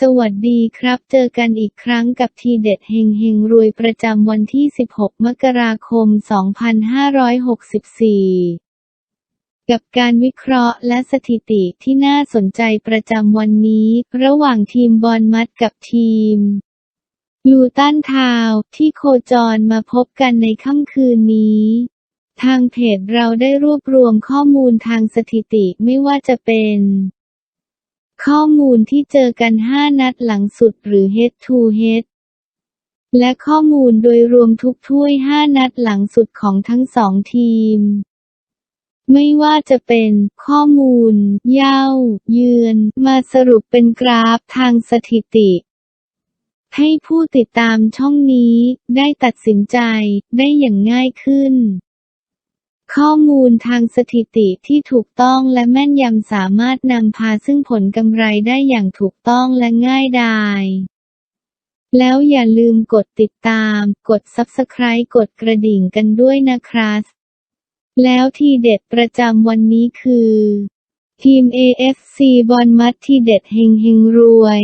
สวัสดีครับ เจอกันอีกครั้งกับทีเด็ดเฮงเฮงรวยประจำวันที่ 16 มกราคม 2564 กับการวิเคราะห์และสถิติที่น่าสนใจประจำวันนี้ ระหว่างทีมบอลมัดกับทีมลูตันทาวที่โคจรมาพบกันในค่ำคืนนี้ ทางเพจเราได้รวบรวมข้อมูลทางสถิติไม่ว่าจะเป็น ข้อมูลที่เจอกัน 5 นัดหลังสุดหรือ Head to Head และข้อมูลโดยรวมทุกถ้วย 5 นัดหลังสุดของทั้งสองทีม ไม่ว่าจะเป็น ข้อมูล เย้า เยือน มาสรุปเป็นกราฟทางสถิติ ให้ผู้ติดตามช่องนี้ได้ตัดสินใจได้อย่างง่ายขึ้น ข้อมูลทางสถิติที่ถูกต้องและแม่นยำสามารถนำพาซึ่งผลกำไรได้อย่างถูกต้องและง่ายดายแล้วอย่าลืมกดติดตาม กด Subscribe กดกระดิ่งกันด้วยนะครับแล้วทีเด็ดประจำวันนี้คือ ทีม AFC บอลมัดทีเด็ดเฮงเฮงรวย